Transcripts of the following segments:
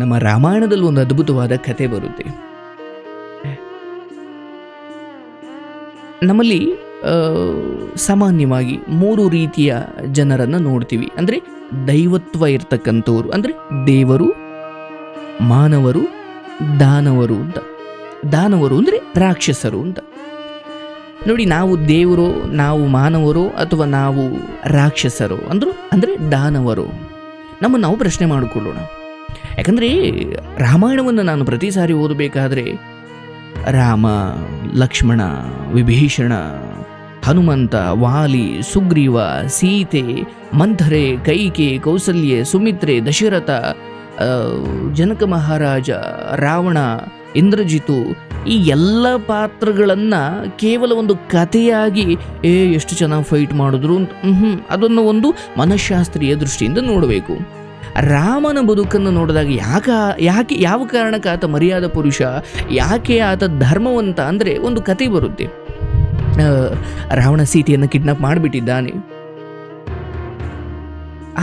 ನಮ್ಮ ರಾಮಾಯಣದಲ್ಲಿ ಒಂದು ಅದ್ಭುತವಾದ ಕತೆ ಬರುತ್ತೆ. ನಮ್ಮಲ್ಲಿ ಸಾಮಾನ್ಯವಾಗಿ ಮೂರು ರೀತಿಯ ಜನರನ್ನು ನೋಡ್ತೀವಿ. ಅಂದರೆ ದೈವತ್ವ ಇರ್ತಕ್ಕಂಥವ್ರು, ಅಂದರೆ ದೇವರು, ಮಾನವರು, ದಾನವರು ಅಂತ. ದಾನವರು ಅಂದರೆ ರಾಕ್ಷಸರು ಅಂತ. ನೋಡಿ, ನಾವು ದೇವರು, ನಾವು ಮಾನವರು ಅಥವಾ ನಾವು ರಾಕ್ಷಸರು ಅಂದರು, ಅಂದರೆ ದಾನವರು. ನಮ್ಮನ್ನು ನಾವು ಪ್ರಶ್ನೆ ಮಾಡಿಕೊಳ್ಳೋಣ. ಯಾಕಂದರೆ ರಾಮಾಯಣವನ್ನು ನಾನು ಪ್ರತಿ ಸಾರಿ ಓದಬೇಕಾದ್ರೆ ರಾಮ, ಲಕ್ಷ್ಮಣ, ವಿಭೀಷಣ, ಹನುಮಂತ, ವಾಲಿ, ಸುಗ್ರೀವ, ಸೀತೆ, ಮಂಥರೆ, ಕೈಕೆ, ಕೌಸಲ್ಯ, ಸುಮಿತ್ರೆ, ದಶರಥ ಜನಕ ಮಹಾರಾಜ, ರಾವಣ, ಇಂದ್ರಜಿತು ಈ ಎಲ್ಲ ಪಾತ್ರಗಳನ್ನು ಕೇವಲ ಒಂದು ಕಥೆಯಾಗಿ, ಏ, ಎಷ್ಟು ಚೆನ್ನಾಗಿ ಫೈಟ್ ಮಾಡಿದ್ರು ಅಂತ ಅದನ್ನು ಒಂದು ಮನಃಶಾಸ್ತ್ರೀಯ ದೃಷ್ಟಿಯಿಂದ ನೋಡಬೇಕು. ರಾಮನ ಬದುಕನ್ನು ನೋಡಿದಾಗ ಯಾಕ, ಯಾಕೆ, ಯಾವ ಕಾರಣಕ್ಕೆ ಆತ ಮರ್ಯಾದ ಪುರುಷ, ಯಾಕೆ ಆತ ಧರ್ಮವಂತ ಅಂದರೆ ಒಂದು ಕತೆ ಬರುತ್ತೆ. ರಾವಣ ಸೀತೆಯನ್ನು ಕಿಡ್ನಾಪ್ ಮಾಡಿಬಿಟ್ಟಿದ್ದಾನೆ.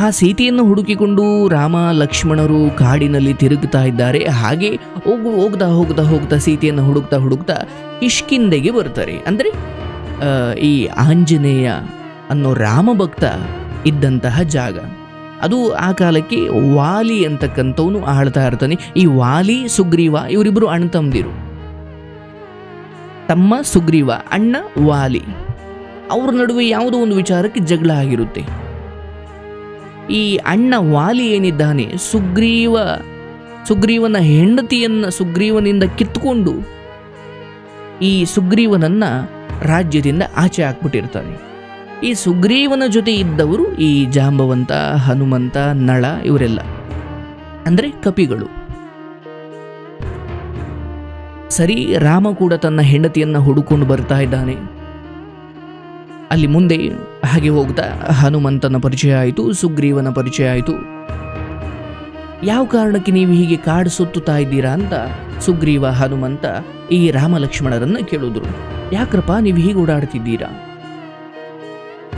ಆ ಸೀತೆಯನ್ನು ಹುಡುಕಿಕೊಂಡು ರಾಮ, ಲಕ್ಷ್ಮಣರು ಕಾಡಿನಲ್ಲಿ ತಿರುಗುತ್ತಾ ಇದ್ದಾರೆ. ಹಾಗೆ ಹೋಗು, ಹೋಗ್ತಾ ಹೋಗ್ತಾ ಹೋಗ್ತಾ ಸೀತೆಯನ್ನು ಹುಡುಕ್ತಾ ಹುಡುಕ್ತಾ ಇಷ್ಕಿಂದೆಗೆ ಬರ್ತಾರೆ. ಅಂದರೆ ಈ ಆಂಜನೇಯ ಅನ್ನೋ ರಾಮ ಭಕ್ತ ಇದ್ದಂತಹ ಜಾಗ. ಅದು ಆ ಕಾಲಕ್ಕೆ ವಾಲಿ ಅಂತಕ್ಕಂಥವನು ಆಳ್ತಾ ಇರ್ತಾನೆ. ಈ ವಾಲಿ, ಸುಗ್ರೀವ ಇವರಿಬ್ಬರು ಅಣ್ಣ ತಮ್ಮದಿರು. ತಮ್ಮ, ಸುಗ್ರೀವ, ಅಣ್ಣ, ವಾಲಿ. ಅವ್ರ ನಡುವೆ ಯಾವುದೋ ಒಂದು ವಿಚಾರಕ್ಕೆ ಜಗಳ ಆಗಿರುತ್ತೆ. ಈ ಅಣ್ಣ, ವಾಲಿ ಏನಿದ್ದಾನೆ, ಸುಗ್ರೀವ, ಸುಗ್ರೀವನ ಹೆಂಡತಿಯನ್ನ ಸುಗ್ರೀವನಿಂದ ಕಿತ್ಕೊಂಡು ಈ ಸುಗ್ರೀವನನ್ನ ರಾಜ್ಯದಿಂದ ಆಚೆ ಹಾಕ್ಬಿಟ್ಟಿರ್ತಾನೆ. ಈ ಸುಗ್ರೀವನ ಜೊತೆ ಇದ್ದವರು ಈ ಜಾಂಬವಂತ, ಹನುಮಂತ, ನಳ ಇವರೆಲ್ಲ. ಅಂದರೆ ಕಪಿಗಳು. ಸರಿ, ರಾಮ ಕೂಡ ತನ್ನ ಹೆಂಡತಿಯನ್ನು ಹುಡುಕೊಂಡು ಬರ್ತಾ ಇದ್ದಾನೆ. ಅಲ್ಲಿ ಮುಂದೆ ಹಾಗೆ ಹೋಗ್ತಾ ಹನುಮಂತನ ಪರಿಚಯ ಆಯಿತು, ಸುಗ್ರೀವನ ಪರಿಚಯ ಆಯಿತು. ಯಾವ ಕಾರಣಕ್ಕೆ ನೀವು ಹೀಗೆ ಕಾಡು ಸುತ್ತುತ್ತಾ ಇದ್ದೀರಾ ಅಂತ ಸುಗ್ರೀವ, ಹನುಮಂತ ಈ ರಾಮ ಲಕ್ಷ್ಮಣರನ್ನು ಕೇಳಿದ್ರು. ಯಾಕ್ರಪ್ಪ, ನೀವು ಹೀಗೆ ಓಡಾಡ್ತಿದ್ದೀರಾ?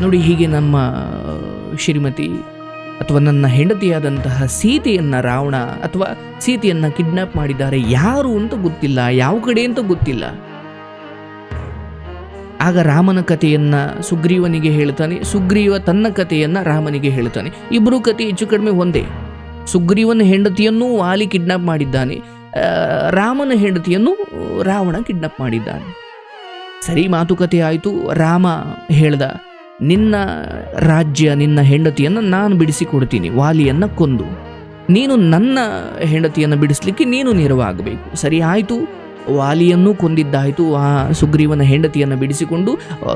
ನೋಡಿ, ಹೀಗೆ ನಮ್ಮ ಶ್ರೀಮತಿ ಅಥವಾ ನನ್ನ ಹೆಂಡತಿಯಾದಂತಹ ಸೀತೆಯನ್ನ ರಾವಣ ಅಥವಾ ಸೀತೆಯನ್ನು ಕಿಡ್ನಾಪ್ ಮಾಡಿದ್ದಾರೆ. ಯಾರು ಅಂತ ಗೊತ್ತಿಲ್ಲ, ಯಾವ ಕಡೆ ಅಂತ ಗೊತ್ತಿಲ್ಲ. ಆಗ ರಾಮನ ಕಥೆಯನ್ನು ಸುಗ್ರೀವನಿಗೆ ಹೇಳ್ತಾನೆ, ಸುಗ್ರೀವ ತನ್ನ ಕಥೆಯನ್ನು ರಾಮನಿಗೆ ಹೇಳ್ತಾನೆ. ಇಬ್ಬರು ಕಥೆ ಹೆಚ್ಚು ಕಡಿಮೆ ಒಂದೇ. ಸುಗ್ರೀವನ ಹೆಂಡತಿಯನ್ನು ವಾಲಿ ಕಿಡ್ನಾಪ್ ಮಾಡಿದ್ದಾನೆ ರಾಮನ ಹೆಂಡತಿಯನ್ನು ರಾವಣ ಕಿಡ್ನಾಪ್ ಮಾಡಿದ್ದಾನೆ. ಸರಿ, ಮಾತುಕತೆ ಆಯಿತು. ರಾಮ ಹೇಳ್ದ ನಿನ್ನ ರಾಜ್ಯ, ನಿನ್ನ ಹೆಂಡತಿಯನ್ನು ನಾನು ಬಿಡಿಸಿಕೊಡ್ತೀನಿ, ವಾಲಿಯನ್ನು ಕೊಂದು. ನೀನು ನನ್ನ ಹೆಂಡತಿಯನ್ನು ಬಿಡಿಸ್ಲಿಕ್ಕೆ ನೀನು ನೆರವಾಗಬೇಕು. ಸರಿ ಆಯಿತು, ವಾಲಿಯನ್ನು ಕೊಂದಿದ್ದಾಯಿತು, ಆ ಸುಗ್ರೀವನ ಹೆಂಡತಿಯನ್ನು ಬಿಡಿಸಿಕೊಂಡು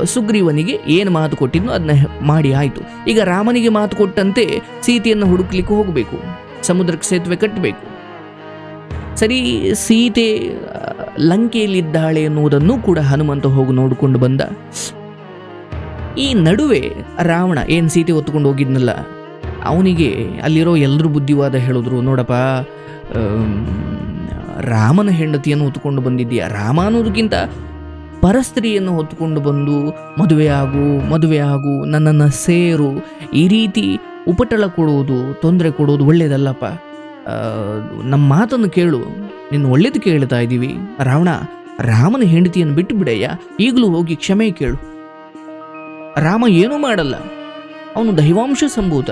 ಸುಗ್ರೀವನಿಗೆ ಏನು ಮಾತು ಕೊಟ್ಟಿದ್ದು ಅದನ್ನ ಮಾಡಿ ಆಯಿತು. ಈಗ ರಾಮನಿಗೆ ಮಾತು ಕೊಟ್ಟಂತೆ ಸೀತೆಯನ್ನು ಹುಡುಕ್ಲಿಕ್ಕೆ ಹೋಗಬೇಕು, ಸಮುದ್ರಕ್ಕೆ ಸೇತುವೆ ಕಟ್ಟಬೇಕು. ಸರಿ, ಸೀತೆ ಲಂಕೆಯಲ್ಲಿದ್ದಾಳೆ ಎನ್ನುವುದನ್ನು ಕೂಡ ಹನುಮಂತ ಹೋಗಿ ನೋಡಿಕೊಂಡು ಬಂದ. ಈ ನಡುವೆ ರಾವಣ ಏನು ಸೀತೆ ಹೊತ್ಕೊಂಡು ಹೋಗಿದ್ನಲ್ಲ, ಅವನಿಗೆ ಅಲ್ಲಿರೋ ಎಲ್ಲರೂ ಬುದ್ಧಿವಾದ ಹೇಳಿದ್ರು, ನೋಡಪ್ಪ ರಾಮನ ಹೆಂಡತಿಯನ್ನು ಹೊತ್ಕೊಂಡು ಬಂದಿದ್ದೀಯ? ರಾಮ ಅನ್ನೋದಕ್ಕಿಂತ ಪರಸ್ತ್ರೀಯನ್ನು ಹೊತ್ಕೊಂಡು ಬಂದು ಮದುವೆ ಆಗು ಮದುವೆ ಆಗು, ನನ್ನನ್ನು ಸೇರು, ಈ ರೀತಿ ಉಪಟಳ ಕೊಡುವುದು, ತೊಂದರೆ ಕೊಡುವುದು ಒಳ್ಳೇದಲ್ಲಪ್ಪ. ನಮ್ಮ ಮಾತನ್ನು ಕೇಳು, ನಿನ್ನ ಒಳ್ಳೇದು ಕೇಳ್ತಾ ಇದ್ದೀವಿ ರಾವಣ, ರಾಮನ ಹೆಂಡತಿಯನ್ನು ಬಿಟ್ಟು ಬಿಡಯ್ಯ, ಈಗಲೂ ಹೋಗಿ ಕ್ಷಮೆ ಕೇಳು. ರಾಮ ಏನೂ ಮಾಡಲ್ಲ. ಅವನು ದೈವಾಂಶ ಸಂಭೂತ.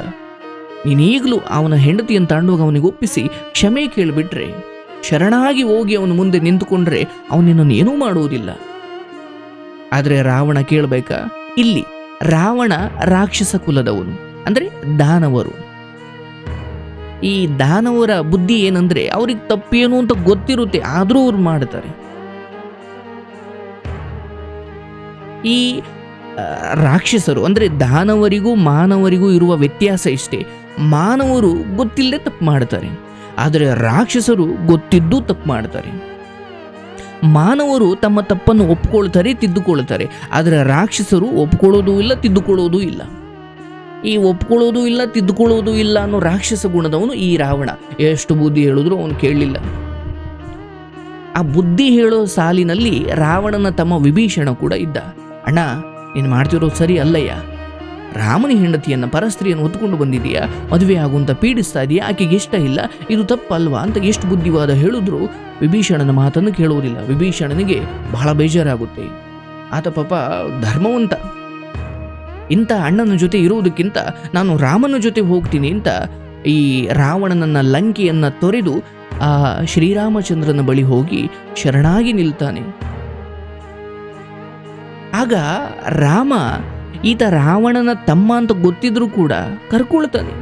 ನೀನೀಗಲೂ ಅವನ ಹೆಂಡತಿಯನ್ನು ತಾಂಡುವಾಗ ಅವನಿಗೆ ಒಪ್ಪಿಸಿ ಕ್ಷಮೆ ಕೇಳಿಬಿಟ್ರೆ, ಶರಣಾಗಿ ಹೋಗಿ ಅವನ ಮುಂದೆ ನಿಂತುಕೊಂಡ್ರೆ ಅವನಿನ್ನನ್ನು ಏನೂ ಮಾಡುವುದಿಲ್ಲ. ಆದರೆ ರಾವಣ ಕೇಳಬೇಕಾ? ಇಲ್ಲಿ ರಾವಣ ರಾಕ್ಷಸ ಕುಲದವನು, ಅಂದರೆ ದಾನವರು. ಈ ದಾನವರ ಬುದ್ಧಿ ಏನಂದ್ರೆ ಅವ್ರಿಗೆ ತಪ್ಪೇನು ಅಂತ ಗೊತ್ತಿರುತ್ತೆ, ಆದರೂ ಅವ್ರು ಮಾಡ್ತಾರೆ. ಈ ರಾಕ್ಷಸರು, ಅಂದರೆ ದಾನವರಿಗೂ ಮಾನವರಿಗೂ ಇರುವ ವ್ಯತ್ಯಾಸ ಇಷ್ಟೇ. ಮಾನವರು ಗೊತ್ತಿಲ್ಲದೆ ತಪ್ಪು ಮಾಡ್ತಾರೆ. ಆದರೆ ರಾಕ್ಷಸರು ಗೊತ್ತಿದ್ದು ತಪ್ಪು ಮಾಡ್ತಾರೆ. ಮಾನವರು ತಮ್ಮ ತಪ್ಪನ್ನು ಒಪ್ಕೊಳ್ತಾರೆ, ತಿದ್ದುಕೊಳ್ತಾರೆ. ಆದರೆ ರಾಕ್ಷಸರು ಒಪ್ಕೊಳ್ಳೋದು ಇಲ್ಲ, ತಿದ್ದುಕೊಳ್ಳೋದು ಇಲ್ಲ. ಈ ಒಪ್ಕೊಳ್ಳೋದು ಇಲ್ಲ, ತಿದ್ದುಕೊಳ್ಳೋದು ಇಲ್ಲ ಅನ್ನೋ ರಾಕ್ಷಸ ಗುಣದವನು ಈ ರಾವಣ. ಎಷ್ಟು ಬುದ್ಧಿ ಹೇಳಿದ್ರು ಅವನು ಕೇಳಲಿಲ್ಲ. ಆ ಬುದ್ಧಿ ಹೇಳೋ ಸಾಲಿನಲ್ಲಿ ರಾವಣನ ತಮ್ಮ ವಿಭೀಷಣ ಕೂಡ ಇದ್ದ. ಅಣ್ಣ ನೀನು ಮಾಡ್ತಿರೋದು ಸರಿ ಅಲ್ಲಯ್ಯ. ರಾಮನ ಹೆಂಡತಿಯನ್ನು ಪರಸ್ತ್ರೀಯನ್ನು ಹೊತ್ಕೊಂಡು ಬಂದಿದೆಯಾ ಮದುವೆ ಆಗುವಂತ ಪೀಡಿಸ್ತಾ ಇದೆಯಾ? ಆಕೆಗೆ ಇಷ್ಟ ಇಲ್ಲ? ಇದು ತಪ್ಪಲ್ವಾ ಅಂತ ಎಷ್ಟು ಬುದ್ಧಿವಾದ ಹೇಳಿದ್ರು? ವಿಭೀಷಣನ ಮಾತನ್ನು ಕೇಳುವುದಿಲ್ಲ. ವಿಭೀಷಣನಿಗೆ ಬಹಳ ಬೇಜಾರಾಗುತ್ತೆ. ಆತ ಪಾಪ ಧರ್ಮವಂತ. ಇಂಥ ಅಣ್ಣನ ಜೊತೆ ಇರುವುದಕ್ಕಿಂತ ನಾನು ರಾಮನ ಜೊತೆ ಹೋಗ್ತೀನಿ ಅಂತ ಈ ರಾವಣನನ್ನ ಲಂಕೆಯನ್ನ ತೊರೆದು ಆ ಶ್ರೀರಾಮಚಂದ್ರನ ಬಳಿ ಹೋಗಿ ಶರಣಾಗಿ ನಿಲ್ತಾನೆ. ಆಗ ರಾಮ ಈತ ರಾವಣನ ತಮ್ಮ ಅಂತ ಗೊತ್ತಿದ್ರೂ ಕೂಡ ಕರ್ಕೊಳ್ತಾನೆ.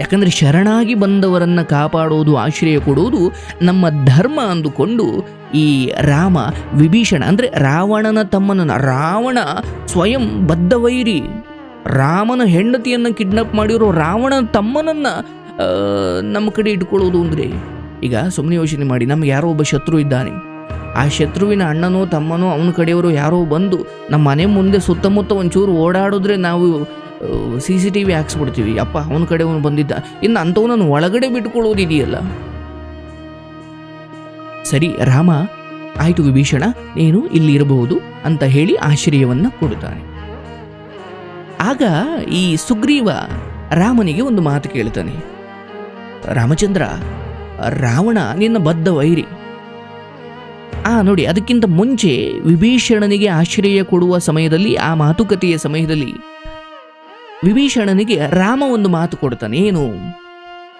ಯಾಕಂದ್ರೆ ಶರಣಾಗಿ ಬಂದವರನ್ನ ಕಾಪಾಡೋದು, ಆಶ್ರಯ ಕೊಡೋದು ನಮ್ಮ ಧರ್ಮ ಅಂದುಕೊಂಡು ಈ ರಾಮ ವಿಭೀಷಣ, ಅಂದ್ರೆ ರಾವಣನ ತಮ್ಮನನ್ನ, ರಾವಣ ಸ್ವಯಂ ಬದ್ಧವೈರಿ, ರಾಮನ ಹೆಂಡತಿಯನ್ನ ಕಿಡ್ನಾಪ್ ಮಾಡಿರೋ ರಾವಣನ ತಮ್ಮನನ್ನ ನಮ್ಮ ಕಡೆ ಇಟ್ಕೊಳ್ಳೋದು ಅಂದ್ರೆ ಈಗ ಸುಮ್ಮನೆ ಯೋಚನೆ ಮಾಡಿ, ನಮ್ಗೆ ಯಾರೋ ಒಬ್ಬ ಶತ್ರು ಇದ್ದಾನೆ. ಆ ಶತ್ರುವಿನ ಅಣ್ಣನೋ ತಮ್ಮನೋ ಅವನ ಕಡೆಯವರು ಯಾರೋ ಬಂದು ನಮ್ಮ ಮನೆ ಮುಂದೆ ಸುತ್ತಮುತ್ತ ಒಂಚೂರು ಓಡಾಡಿದ್ರೆ ನಾವು ಸಿ ಸಿ ಟಿ ವಿ ಹಾಕ್ಸ್ಬಿಡ್ತೀವಿ. ಅಪ್ಪ, ಅವನ ಕಡೆ ಅವನು ಬಂದಿದ್ದ. ಇನ್ನು ಅಂಥವನನ್ನು ಒಳಗಡೆ ಬಿಟ್ಕೊಳ್ಳೋದಿದೆಯಲ್ಲ ಸರಿ, ರಾಮ, ಆಯಿತು ವಿಭೀಷಣ, ನೀನು ಇಲ್ಲಿ ಇರಬಹುದು ಅಂತ ಹೇಳಿ ಆಶ್ರಯವನ್ನು ಕೊಡುತ್ತಾನೆ. ಆಗ ಈ ಸುಗ್ರೀವ ರಾಮನಿಗೆ ಒಂದು ಮಾತು ಕೇಳ್ತಾನೆ. ರಾಮಚಂದ್ರ ರಾವಣ, ನಿನ್ನ ಬದ್ಧ ವೈರಿ. ಆ, ನೋಡಿ, ಅದಕ್ಕಿಂತ ಮುಂಚೆ ವಿಭೀಷಣನಿಗೆ ಆಶ್ರಯ ಕೊಡುವ ಸಮಯದಲ್ಲಿ, ಆ ಮಾತುಕತೆಯ ಸಮಯದಲ್ಲಿ ವಿಭೀಷಣನಿಗೆ ರಾಮ ಒಂದು ಮಾತು ಕೊಡ್ತಾನೆ, ಏನು?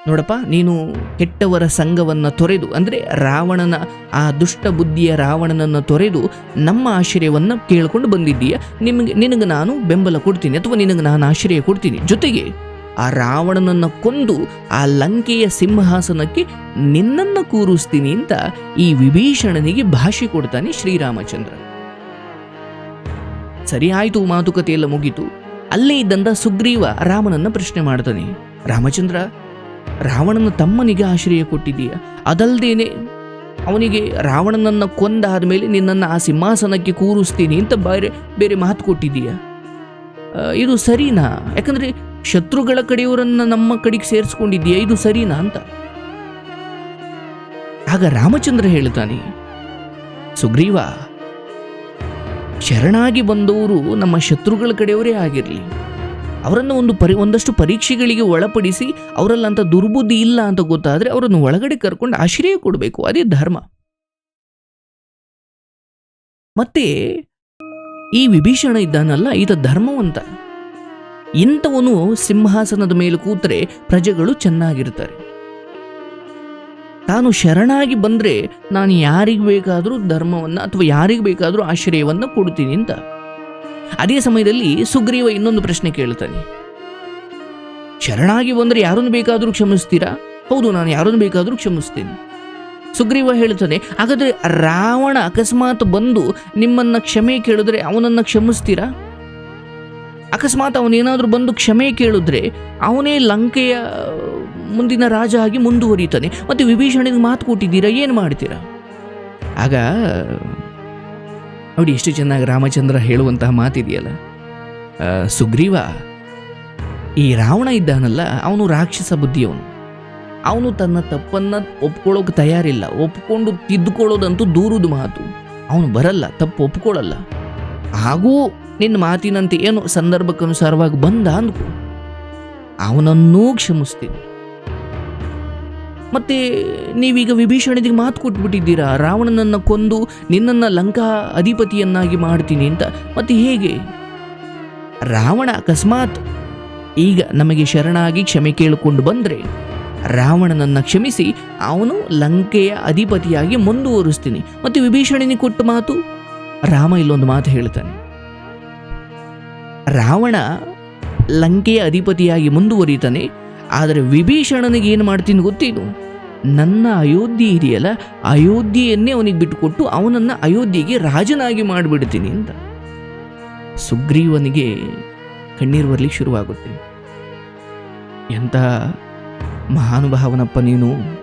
ನೋಡಪ್ಪ, ನೀನು ಕೆಟ್ಟವರ ಸಂಘವನ್ನ ತೊರೆದು, ಅಂದ್ರೆ ರಾವಣನ, ಆ ದುಷ್ಟ ಬುದ್ಧಿಯ ರಾವಣನನ್ನ ತೊರೆದು ನಮ್ಮ ಆಶ್ರಯವನ್ನ ಕೇಳಿಕೊಂಡು ಬಂದಿದ್ದೀಯ. ನಿಮಗೆ, ನಿನಗೆ ನಾನು ಬೆಂಬಲ ಕೊಡ್ತೀನಿ, ಅಥವಾ ನಿನಗೆ ನಾನು ಆಶ್ರಯ ಕೊಡ್ತೀನಿ, ಜೊತೆಗೆ ಆ ರಾವಣನನ್ನು ಕೊಂದು ಆ ಲಂಕೆಯ ಸಿಂಹಾಸನಕ್ಕೆ ನಿನ್ನನ್ನು ಕೂರಿಸ್ತೀನಿ ಅಂತ ಈ ವಿಭೀಷಣನಿಗೆ ಭಾಷೆ ಕೊಡ್ತಾನೆ ಶ್ರೀರಾಮಚಂದ್ರ. ಸರಿ ಆಯಿತು ಮಾತುಕತೆ ಎಲ್ಲ ಮುಗಿತು. ಅಲ್ಲೇ ಇದ್ದಂತ ಸುಗ್ರೀವ ರಾಮನನ್ನು ಪ್ರಶ್ನೆ ಮಾಡ್ತಾನೆ, ರಾಮಚಂದ್ರ, ರಾವಣನ ತಮ್ಮನಿಗೆ ಆಶ್ರಯ ಕೊಟ್ಟಿದ್ದೀಯ? ಅದಲ್ದೇನೆ ಅವನಿಗೆ ರಾವಣನನ್ನು ಕೊಂದಾದ ಮೇಲೆ ನಿನ್ನನ್ನು ಆ ಸಿಂಹಾಸನಕ್ಕೆ ಕೂರಿಸ್ತೀನಿ ಅಂತ ಬೇರೆ ಬೇರೆ ಮಾತು ಕೊಟ್ಟಿದ್ದೀಯ? ಇದು ಸರಿನಾ? ಯಾಕಂದ್ರೆ ಶತ್ರುಗಳ ಕಡೆಯವರನ್ನ ನಮ್ಮ ಕಡೆಗೆ ಸೇರಿಸ್ಕೊಂಡಿದ್ಯಾ ಇದು ಸರಿನಾ ಅಂತ. ಆಗ ರಾಮಚಂದ್ರ ಹೇಳ್ತಾನೆ, ಸುಗ್ರೀವ, ಶರಣಾಗಿ ಬಂದವರು ನಮ್ಮ ಶತ್ರುಗಳ ಕಡೆಯವರೇ ಆಗಿರಲಿ. ಅವರನ್ನು ಒಂದು ಪರಿ, ಒಂದಷ್ಟು ಪರೀಕ್ಷೆಗಳಿಗೆ ಒಳಪಡಿಸಿ ಅವರಲ್ಲಂತ ದುರ್ಬುದ್ಧಿ ಇಲ್ಲ ಅಂತ ಗೊತ್ತಾದರೆ ಅವರನ್ನು ಒಳಗಡೆ ಕರ್ಕೊಂಡು ಆಶ್ರಯ ಕೊಡಬೇಕು. ಅದೇ ಧರ್ಮ. ಮತ್ತೆ ಈ ವಿಭೀಷಣ ಇದ್ದಾನಲ್ಲ, ಈತ ಧರ್ಮವಂತ. ಇಂಥವನು ಸಿಂಹಾಸನದ ಮೇಲೆ ಕೂತರೆ ಪ್ರಜೆಗಳು ಚೆನ್ನಾಗಿರ್ತಾರೆ ತಾನು ಶರಣಾಗಿ ಬಂದರೆ ನಾನು ಯಾರಿಗೆ ಬೇಕಾದರೂ ಧರ್ಮವನ್ನು ಅಥವಾ ಯಾರಿಗೆ ಬೇಕಾದರೂ ಆಶ್ರಯವನ್ನು ಕೊಡ್ತೀನಿ ಅಂತ. ಅದೇ ಸಮಯದಲ್ಲಿ ಸುಗ್ರೀವ ಇನ್ನೊಂದು ಪ್ರಶ್ನೆ ಕೇಳ್ತಾನೆ ಶರಣಾಗಿ ಬಂದರೆ ಯಾರನ್ನು ಬೇಕಾದರೂ ಕ್ಷಮಿಸ್ತೀರಾ? ಹೌದು, ನಾನು ಯಾರನ್ನು ಬೇಕಾದರೂ ಕ್ಷಮಿಸ್ತೀನಿ. ಸುಗ್ರೀವ ಹೇಳ್ತಾನೆ ಹಾಗಾದರೆ ರಾವಣ ಅಕಸ್ಮಾತ್ ಬಂದು ನಿಮ್ಮನ್ನು ಕ್ಷಮೆ ಕೇಳಿದ್ರೆ ಅವನನ್ನು ಕ್ಷಮಿಸ್ತೀರಾ? ಅಕಸ್ಮಾತ್ ಅವನೇನಾದರೂ ಬಂದು ಕ್ಷಮೆ ಕೇಳಿದ್ರೆ ಅವನೇ ಲಂಕೆಯ ಮುಂದಿನ ರಾಜ ಆಗಿ ಮುಂದುವರಿತಾನೆ. ಮತ್ತು ವಿಭೀಷಣನಿಗೆ ಮಾತು ಕೊಟ್ಟಿದ್ದೀರಾ? ಏನು ಮಾಡ್ತೀರಾ? ಆಗ, ನೋಡಿ, ಎಷ್ಟು ಚೆನ್ನಾಗಿ ರಾಮಚಂದ್ರ ಹೇಳುವಂತಹ ಮಾತಿದೆಯಲ್ಲ. ಸುಗ್ರೀವ, ಈ ರಾವಣ ಇದ್ದಾನಲ್ಲ, ಅವನು ರಾಕ್ಷಸ ಬುದ್ಧಿಯವನು. ಅವನು ತನ್ನ ತಪ್ಪನ್ನು ಒಪ್ಕೊಳ್ಳೋಕೆ ತಯಾರಿಲ್ಲ. ಒಪ್ಕೊಂಡು ತಿದ್ದುಕೊಳ್ಳೋದಂತೂ ದೂರದ ಮಾತು. ಅವನು ಬರಲ್ಲ, ತಪ್ಪು ಒಪ್ಕೊಳ್ಳಲ್ಲ. ಹಾಗೂ ನಿನ್ನ ಮಾತಿನಂತೆ ಏನು ಸಂದರ್ಭಕ್ಕನುಸಾರವಾಗಿ ಬಂದ ಅಂದ್ಕೊ. ಅವನನ್ನೂ ಕ್ಷಮಿಸ್ತೀನಿ. ಮತ್ತೆ ನೀವೀಗ ವಿಭೀಷಣನಿಗೆ ಮಾತು ಕೊಟ್ಬಿಟ್ಟಿದ್ದೀರಾ? ರಾವಣನನ್ನ ಕೊಂದು ನಿನ್ನನ್ನು ಲಂಕಾ ಅಧಿಪತಿಯನ್ನಾಗಿ ಮಾಡ್ತೀನಿ ಅಂತ. ಮತ್ತೆ ಹೇಗೆ? ರಾವಣ ಅಕಸ್ಮಾತ್ ಈಗ ನಮಗೆ ಶರಣಾಗಿ ಕ್ಷಮೆ ಕೇಳಿಕೊಂಡು ಬಂದರೆ ರಾವಣನನ್ನು ಕ್ಷಮಿಸಿ ಅವನು ಲಂಕೆಯ ಅಧಿಪತಿಯಾಗಿ ಮುಂದುವರಿಸ್ತೀನಿ. ಮತ್ತು ವಿಭೀಷಣನಿಗೆ ಕೊಟ್ಟ ಮಾತು? ರಾಮ ಇಲ್ಲೊಂದು ಮಾತು ಹೇಳ್ತಾನೆ ರಾವಣ ಲಂಕೆಯ ಅಧಿಪತಿಯಾಗಿ ಮುಂದುವರಿತಾನೆ ಆದರೆ ವಿಭೀಷಣನಿಗೆ ಏನು ಮಾಡ್ತೀನಿ ಗೊತ್ತೇನು? ನನ್ನ ಅಯೋಧ್ಯೆ ಇದೆಯಲ್ಲ ಅಯೋಧ್ಯೆಯನ್ನೇ ಅವನಿಗೆ ಬಿಟ್ಟುಕೊಟ್ಟು ಅವನನ್ನು ಅಯೋಧ್ಯೆಗೆ ರಾಜನಾಗಿ ಮಾಡಿಬಿಡ್ತೀನಿ ಅಂತ. ಸುಗ್ರೀವನಿಗೆ ಕಣ್ಣೀರು ಬರಲಿಕ್ಕೆ ಶುರುವಾಗುತ್ತೆ. ಎಂಥ ಮಹಾನುಭಾವನಪ್ಪ ನೀನು?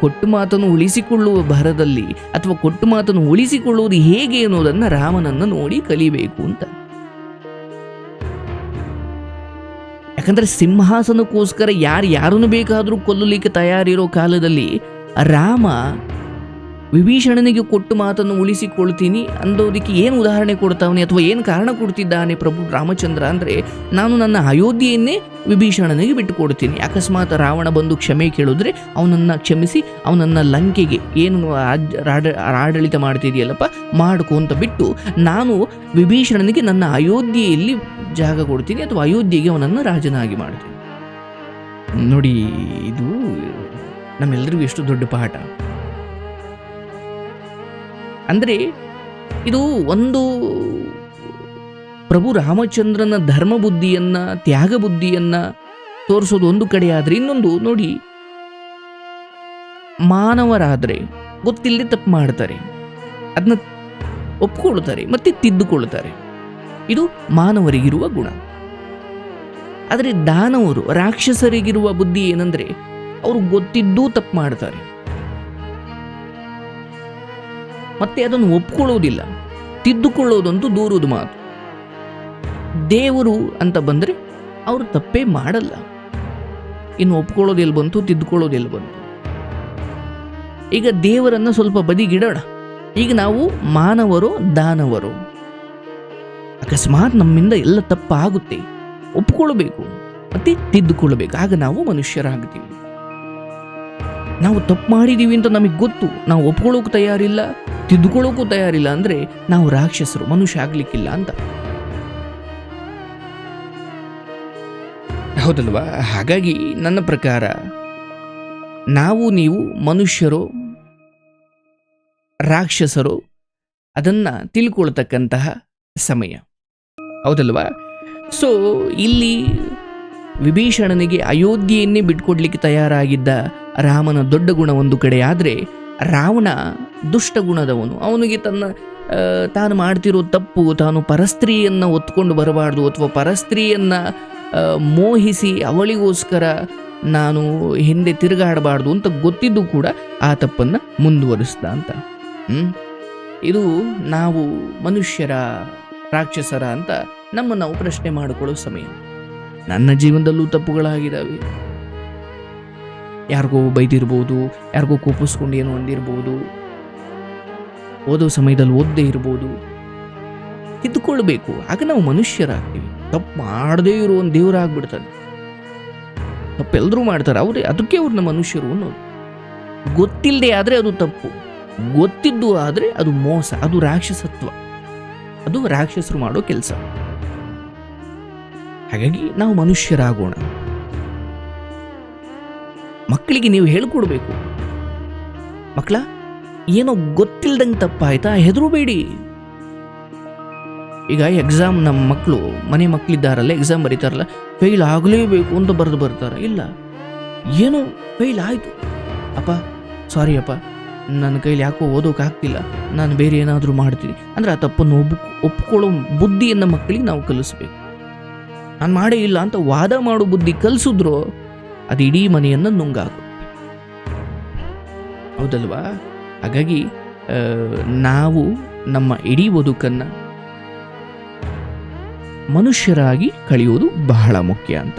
ಕೊಟ್ಟು ಮಾತನ್ನು ಉಳಿಸಿಕೊಳ್ಳುವ ಭರದಲ್ಲಿ ಅಥವಾ ಕೊಟ್ಟು ಮಾತನ್ನು ಉಳಿಸಿಕೊಳ್ಳುವುದು ಹೇಗೆ ಅನ್ನೋದನ್ನ ರಾಮನನ್ನು ನೋಡಿ ಕಲಿಬೇಕು ಅಂತ. ಯಾಕಂದ್ರೆ ಸಿಂಹಾಸನಕ್ಕೋಸ್ಕರ ಯಾರು ಯಾರನ್ನು ಬೇಕಾದರೂ ಕೊಲ್ಲಲಿಕ್ಕೆ ತಯಾರಿರೋ ಕಾಲದಲ್ಲಿ ರಾಮ ವಿಭೀಷಣನಿಗೆ ಕೊಟ್ಟು ಮಾತನ್ನು ಉಳಿಸಿಕೊಳ್ತೀನಿ. ಅಂದೋದಕ್ಕೆ ಏನು ಉದಾಹರಣೆ ಕೊಡ್ತಾವನೆ ಅಥವಾ ಏನು ಕಾರಣ ಕೊಡ್ತಿದ್ದಾನೆ ಪ್ರಭು ರಾಮಚಂದ್ರ ಅಂದರೆ ನಾನು ನನ್ನ ಅಯೋಧ್ಯೆಯನ್ನೇ ವಿಭೀಷಣನಿಗೆ ಬಿಟ್ಟು ಕೊಡ್ತೀನಿ ಅಕಸ್ಮಾತ್ ರಾವಣ ಬಂದು ಕ್ಷಮೆ ಕೇಳಿದ್ರೆ ಅವನನ್ನು ಕ್ಷಮಿಸಿ, ಅವನನ್ನು ಲಂಕೆಗೆ ಏನು ಆಡಳಿತ ಮಾಡ್ತಿದೆಯಲ್ಲಪ್ಪ ಮಾಡ್ಕೊ ಅಂತ ಬಿಟ್ಟು ನಾನು ವಿಭೀಷಣನಿಗೆ ನನ್ನ ಅಯೋಧ್ಯೆಯಲ್ಲಿ ಜಾಗ ಕೊಡ್ತೀನಿ ಅಥವಾ ಅಯೋಧ್ಯೆಗೆ ಅವನನ್ನು ರಾಜನಾಗಿ ಮಾಡ್ತೀನಿ. ನೋಡಿ, ಇದು ನಮ್ಮೆಲ್ಲರಿಗೂ ಎಷ್ಟು ದೊಡ್ಡ ಪಾಠ. ಅಂದರೆ ಇದು ಒಂದು ಪ್ರಭು ರಾಮಚಂದ್ರನ ಧರ್ಮ ಬುದ್ಧಿಯನ್ನು, ತ್ಯಾಗ ಬುದ್ಧಿಯನ್ನು ತೋರಿಸೋದು ಒಂದು ಕಡೆ ಆದರೆ ಇನ್ನೊಂದು ನೋಡಿ, ಮಾನವರಾದರೆ ಗೊತ್ತಿಲ್ಲದೆ ತಪ್ಪು ಮಾಡ್ತಾರೆ. ಅದನ್ನ ಒಪ್ಕೊಳ್ತಾರೆ, ಮತ್ತೆ ತಿದ್ದುಕೊಳ್ತಾರೆ. ಇದು ಮಾನವರಿಗಿರುವ ಗುಣ. ಆದರೆ ದಾನವರು, ರಾಕ್ಷಸರಿಗಿರುವ ಬುದ್ಧಿ ಏನಂದರೆ, ಅವರು ಗೊತ್ತಿದ್ದೂ ತಪ್ಪು ಮಾಡ್ತಾರೆ. ಮತ್ತೆ ಅದನ್ನು ಒಪ್ಕೊಳ್ಳೋದಿಲ್ಲ ತಿದ್ದುಕೊಳ್ಳೋದಂತೂ ದೂರದ ಮಾತು. ದೇವರು ಅಂತ ಬಂದರೆ ಅವರು ತಪ್ಪೇ ಮಾಡಲ್ಲ. ಇನ್ನು ಒಪ್ಕೊಳ್ಳೋದೆಲ್ಲಿ ಬಂತು ತಿದ್ದುಕೊಳ್ಳೋದೆಲ್ಲಿ ಬಂತು ಈಗ ದೇವರನ್ನು ಸ್ವಲ್ಪ ಬದಿಗಿಡೋಣ. ಈಗ ನಾವು ಮಾನವರು, ದಾನವರು. ಅಕಸ್ಮಾತ್ ನಮ್ಮಿಂದ ಎಲ್ಲ ತಪ್ಪಾಗುತ್ತೆ. ಒಪ್ಕೊಳ್ಬೇಕು ಮತ್ತೆ ತಿದ್ದುಕೊಳ್ಬೇಕು ಆಗ ನಾವು ಮನುಷ್ಯರಾಗ್ತೀವಿ. ನಾವು ತಪ್ಪು ಮಾಡಿದೀವಿ ಅಂತ ನಮಗೆ ಗೊತ್ತು. ನಾವು ಒಪ್ಕೊಳ್ಳೋಕೆ ತಯಾರಿಲ್ಲ ತಿದ್ದುಕೊಳ್ಳೋಕ್ಕೂ ತಯಾರಿಲ್ಲ ಅಂದರೆ ನಾವು ರಾಕ್ಷಸರು, ಮನುಷ್ಯ ಆಗ್ಲಿಕ್ಕಿಲ್ಲ ಅಂತ. ಹೌದಲ್ವಾ? ಹಾಗಾಗಿ ನನ್ನ ಪ್ರಕಾರ ನಾವು, ನೀವು ಮನುಷ್ಯರು, ರಾಕ್ಷಸರು, ಅದನ್ನು ತಿಳ್ಕೊಳ್ತಕ್ಕಂತಹ ಸಮಯ. ಹೌದಲ್ವಾ? ಸೊ ಇಲ್ಲಿ ವಿಭೀಷಣನಿಗೆ ಅಯೋಧ್ಯೆಯನ್ನೇ ಬಿಟ್ಕೊಡ್ಲಿಕ್ಕೆ ತಯಾರಾಗಿದ್ದ ರಾಮನ ದೊಡ್ಡ ಗುಣ ಒಂದು ಕಡೆ ಆದರೆ ರಾವಣ ದುಷ್ಟ ಗುಣದವನು. ಅವನಿಗೆ ತನ್ನ ತಾನು ಮಾಡ್ತಿರೋ ತಪ್ಪು, ತಾನು ಪರಸ್ತ್ರೀಯನ್ನು ಒತ್ಕೊಂಡು ಬರಬಾರ್ದು ಅಥವಾ ಪರಸ್ತ್ರೀಯನ್ನ ಮೋಹಿಸಿ ಅವಳಿಗೋಸ್ಕರ ನಾನು ಹಿಂದೆ ತಿರುಗಾಡಬಾರ್ದು ಅಂತ ಗೊತ್ತಿದ್ದು ಕೂಡ ಆ ತಪ್ಪನ್ನು ಮುಂದುವರಿಸ್ದ ಅಂತ. ಇದು ನಾವು ಮನುಷ್ಯರ ರಾಕ್ಷಸರ ಅಂತ ನಮ್ಮ ನಾವು ಪ್ರಶ್ನೆ ಮಾಡಿಕೊಳ್ಳೋ ಸಮಯ. ನನ್ನ ಜೀವನದಲ್ಲೂ ತಪ್ಪುಗಳಾಗಿದ್ದಾವೆ. ಯಾರಿಗೋ ಬೈದಿರ್ಬೋದು, ಯಾರಿಗೋ ಕೋಪಿಸ್ಕೊಂಡು ಏನೋ ಅಂದಿರ್ಬೋದು. ಓದೋ ಸಮಯದಲ್ಲಿ ಓದದೇ ಇರ್ಬೋದು. ತಿದ್ದುಕೊಳ್ಬೇಕು. ಆಗ ನಾವು ಮನುಷ್ಯರಾಗ್ತೀವಿ. ತಪ್ಪು ಮಾಡದೇ ಇರೋ ಒಂದು ದೇವರಾಗ್ಬಿಡ್ತಾನೆ. ತಪ್ಪೆಲ್ಲರೂ ಮಾಡ್ತಾರೆ. ಅವರೇ, ಅದಕ್ಕೆ ಅವ್ರನ್ನ ಮನುಷ್ಯರು ಅನ್ನೋದು. ಗೊತ್ತಿಲ್ಲದೆ ಆದರೆ ಅದು ತಪ್ಪು. ಗೊತ್ತಿದ್ದು ಆದರೆ ಅದು ಮೋಸ. ಅದು ರಾಕ್ಷಸತ್ವ. ಅದು ರಾಕ್ಷಸರು ಮಾಡೋ ಕೆಲಸ. ಹಾಗಾಗಿ ನಾವು ಮನುಷ್ಯರಾಗೋಣ. ಮಕ್ಕಳಿಗೆ ನೀವು ಹೇಳ್ಕೊಡ್ಬೇಕು. ಮಕ್ಕಳ, ಏನೋ ಗೊತ್ತಿಲ್ದಂಗೆ ತಪ್ಪಾಯ್ತಾ? ಹೆದರಬೇಡಿ. ಈಗ ಎಕ್ಸಾಮ್ ನಮ್ಮ ಮಕ್ಕಳು ಮನೆ ಮಕ್ಕಳಿದ್ದಾರಲ್ಲ ಎಕ್ಸಾಮ್ ಬರೀತಾರಲ್ಲ ಫೇಲ್ ಆಗಲೇಬೇಕು ಅಂತ ಬರೆದು ಬರ್ತಾರೆ. ಇಲ್ಲ. ಏನೋ ಫೇಲ್ ಆಯಿತು. ಅಪ್ಪ ಸಾರಿ ಅಪ್ಪ. ನನ್ನ ಕೈಲಿ ಯಾಕೋ ಓದೋಕ್ಕಾಗ್ತಿಲ್ಲ ನಾನು ಬೇರೆ ಏನಾದರೂ ಮಾಡ್ತೀನಿ. ಅಂದರೆ ಆ ತಪ್ಪನ್ನು ಒಪ್ಪು, ಒಪ್ಕೊಳ್ಳೋ ಬುದ್ಧಿಯನ್ನು ಮಕ್ಕಳಿಗೆ ನಾವು ಕಲಿಸ್ಬೇಕು. ನಾನು ಮಾಡೇ ಇಲ್ಲ ಅಂತ ವಾದ ಮಾಡೋ ಬುದ್ಧಿ ಕಲಿಸಿದ್ರು ಅದು ಇಡೀ ಮನೆಯನ್ನು ನುಂಗಾಕು. ಹೌದಲ್ವಾ? ಹಾಗಾಗಿ ನಾವು ನಮ್ಮ ಇಡೀ ಬದುಕನ್ನು ಮನುಷ್ಯರಾಗಿ ಕಳೆಯುವುದು ಬಹಳ ಮುಖ್ಯ ಅಂತ.